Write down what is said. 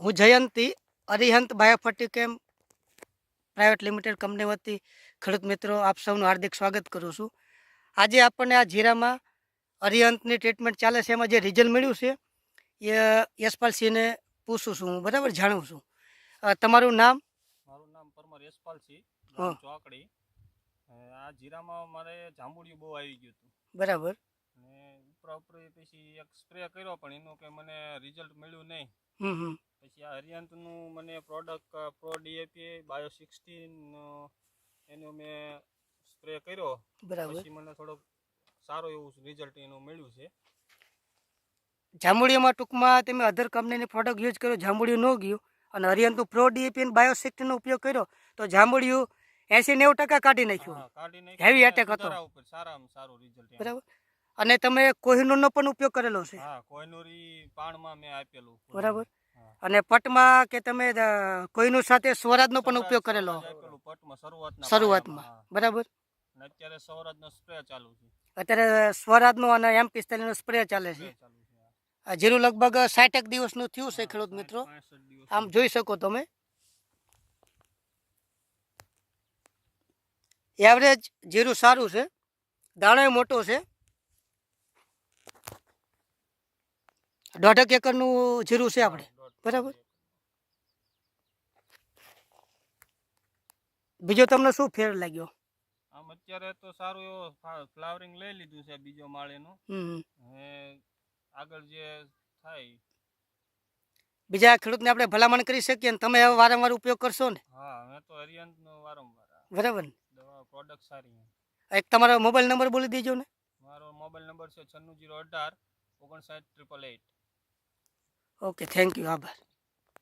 હું જયંતી અરિહંત બાયોફર્ટી કેમ private limited company વતી ખેડૂત મિત્રો આપ સૌનું હાર્દિક સ્વાગત કરું છું. આજે આપણને આ જીરામાં અરિહંતની ટ્રીટમેન્ટ ચાલે છે એમાં જે રિઝલ્ટ મળ્યું છે એ યશપાલસિંહને પૂછું છું હું બરાબર? જાણું છું. તમારું નામ? મારું નામ પરમાર યશપાલસિંહ. ચોકડી. આ જીરામાં મારે જાંબુડિયું બહુ આવી ગયું હતું. બરાબર. અને ઉપરા ઉપર પછી એક સ્પ્રે કર્યો પણ એનું કે મને રિઝલ્ટ મળ્યું નહીં. હરિયાંતનું મને product pro DAP bio sixteen એનો મેં સ્પ્રે કર્યો. બરાબર. પછી મને થોડો સારો એવું રિઝલ્ટ એનું મળ્યું છે. જાંબુડીમાં ટૂંકમાં તમે અધર કંપનીની પ્રોડક્ટ યુઝ કર્યો જાંબુડિયું ન ગયું અને હરિયનતું પ્રો ડીએપી અને સિક્સટીનનો ઉપયોગ કર્યો તો જાંબુડિયું એસી નેવું ટકા કાઢી નાખ્યું. હેવી attack હતો. સારામાં સારું રિઝલ્ટ બરાબર. અને તમે કોહિનૂરનો પણ ઉપયોગ કરેલો છે. હા કોઈનુરી પાણમાં મેં આપેલું. બરાબર. અને પટમાં કે તમે કોઈનું સાથે સ્વરાજનો પણ ઉપયોગ કરેલો? શરૂઆતમાં બરાબર. અત્યારે સ્વરાજનો સ્પ્રે ચાલુ છે. અત્યારે સ્વરાજનો અને એમ ચાલે છે. સ્પ્રે ચાલુ છે જીરું લગભગ સાઠેક દિવસનું થયું છે ખેડૂત મિત્રો. આમ જોઈ શકો તમે. એવરેજ જીરું સારું છે દાણો મોટો છે. દોઢક એકરનું જીરું છે આપણે. બરાબર. બીજો તમને શું ફેર લાગ્યો? આમ અત્યારે તો સારું એવો ફ્લાવરિંગ લઈ લીધું છે બીજો માળેનું. હમ. આગળ જે થાય. બીજા ખેડૂતને આપણે ભલામણ કરી શકીએ ને તમે હવે વારંવાર ઉપયોગ કરશો ને? હા મેં તો હરિયંતનો વારંવાર બરાબર ને? દવા પ્રોડક્ટ સારી એક તમારો મોબાઈલ નંબર બોલી દેજો ને. મારો મોબાઈલ નંબર છે છન્નું જીરો અઢાર ઓગણસાઠ triple eight okay thank you આભાર